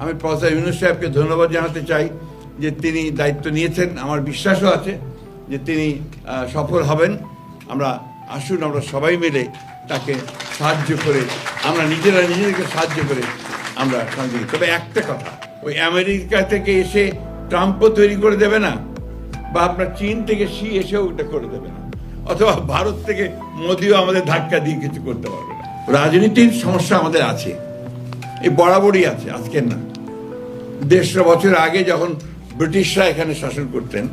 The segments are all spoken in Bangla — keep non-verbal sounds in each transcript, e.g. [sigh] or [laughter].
আমি প্রফেসর ইউনুস সাহেবকে ধন্যবাদ জানাতে চাই যে তিনি দায়িত্ব নিয়েছেন। আমার বিশ্বাসও আছে যে তিনি সফল হবেন। আমরা আসুন, আমরা সবাই মিলে তাকে সাহায্য করে, আমরা নিজেরা নিজেদেরকে সাহায্য করে আমরা সঙ্গে তবে একটা কথা, ওই আমেরিকা থেকে এসে ট্রাম্পও তৈরি করে দেবে না, বা আপনার চীন থেকে শি এসেও ওটা করে দেবে না, অথবা ভারত থেকে মোদিও আমাদের ধাক্কা দিয়ে কিছু করতে পারবে না। রাজনীতির সমস্যা আমাদের আছে। এই বরাবরই আছে, আজকের না। দেড়শো বছর আগে যখন ব্রিটিশরা এখানে শাসন করতেন,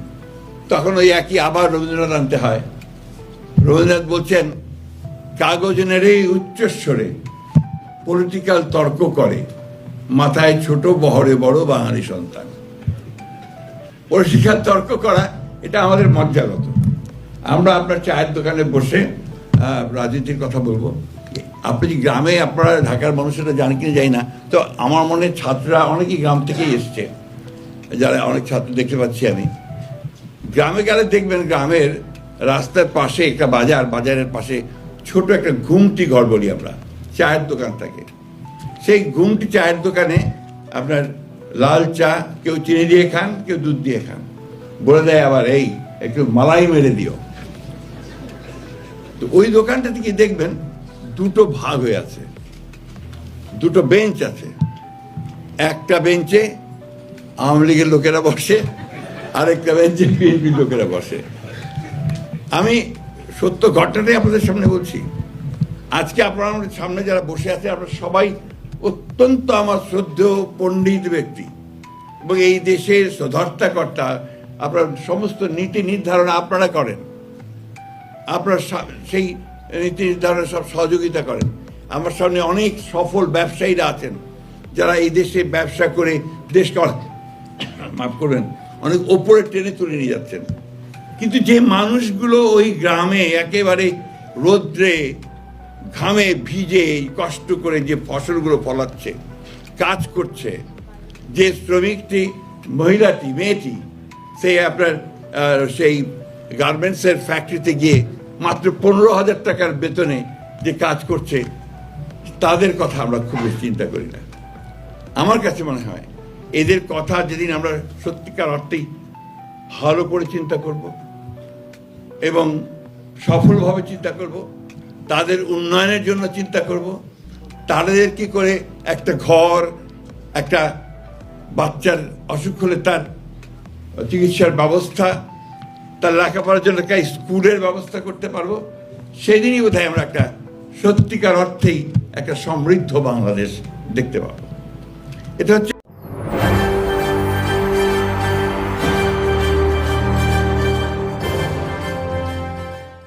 তখন ওই একই আবার রবীন্দ্রনাথ আনতে হয়। রবীন্দ্রনাথ বলছেন কাগজ নেড়েই উচ্চস্বরে পলিটিক্যাল তর্ক করে, মাথায় ছোট বহরে বড় বাঙালি সন্তান। পলিটিক্যাল তর্ক করা, এটা আমাদের মজ্জাগত আমরা আপনার চায়ের দোকানে বসে রাজনীতির কথা বলব। আপনি যে গ্রামে আপনারা ঢাকার মানুষেরা জানেন কিনা যাই না। তো আমার মনে ছাত্ররা অনেকেই গ্রাম থেকেই এসছে। যারা অনেক ছাত্র দেখতে পাচ্ছি আমি। গ্রামে গেলে দেখবেন গ্রামের রাস্তার পাশে একটা বাজার, বাজারের পাশে ছোট একটা ঘুমটি ঘর বলি আমরা, চায়ের দোকান থাকে সেই ঘুমটি চায়ের দোকানে আপনার লাল চা, কেউ চিনি দিয়ে খান, কেউ দুধ দিয়ে খান। বলে দেয় আবার, এই, একটু মালাই মেরে দিও। তো ওই দোকানটা থেকে দেখবেন দুটো ভাগ হয়ে আছে। দুটো বেঞ্চ আছে। একটা বেঞ্চে আওয়ামী লীগের লোকেরা বসে, আরেকটা বেঞ্চে বিএনপির লোকেরা বসে। আমি সত্য ঘটনাটাই আপনাদের সামনে বলছি। আজকে আপনারা আমাদের সামনে যারা বসে আছে, আপনারা সবাই অত্যন্ত আমার শ্রদ্ধেয় পণ্ডিত ব্যক্তি। এবং এই দেশের ধর্তাকর্তা আপনার সমস্ত নীতি নির্ধারণ আপনারা করেন। আপনার সেই নীতি নির্ধারণে সব সহযোগিতা করেন। আমার সামনে অনেক সফল ব্যবসায়ীরা আছেন, যারা এই দেশে ব্যবসা করে দেশকে [coughs] মাফ করবেন, অনেক ওপরে টেনে তুলে নিয়ে যাচ্ছেন। কিন্তু যে মানুষগুলো ওই গ্রামে একেবারে রোদ্রে, ঘামে ভিজে কষ্ট করে যে ফসলগুলো ফলাচ্ছে, কাজ করছে, যে শ্রমিকটি, মহিলাটি, মেয়েটি, সেই আপনার সেই গার্মেন্টসের ফ্যাক্টরিতে গিয়ে মাত্র পনেরো হাজার টাকার বেতনে যে কাজ করছে, তাদের কথা আমরা খুব বেশি চিন্তা করি না। আমার কাছে মনে হয়, এদের কথা যেদিন আমরা সত্যিকার অর্থেই ভালো করে চিন্তা করব এবং সফলভাবে চিন্তা করব, তাদের উন্নয়নের জন্য চিন্তা করব, তাদের কি করে একটা ঘর, একটা বাচ্চার অসুখ হলে তার চিকিৎসার ব্যবস্থা তার লেখাপড়ার জন্য একটা স্কুলের ব্যবস্থা করতে পারব। সেদিনই বোধহয় আমরা একটা সত্যিকার অর্থেই একটা সমৃদ্ধ বাংলাদেশ দেখতে পাবো। এটা হচ্ছে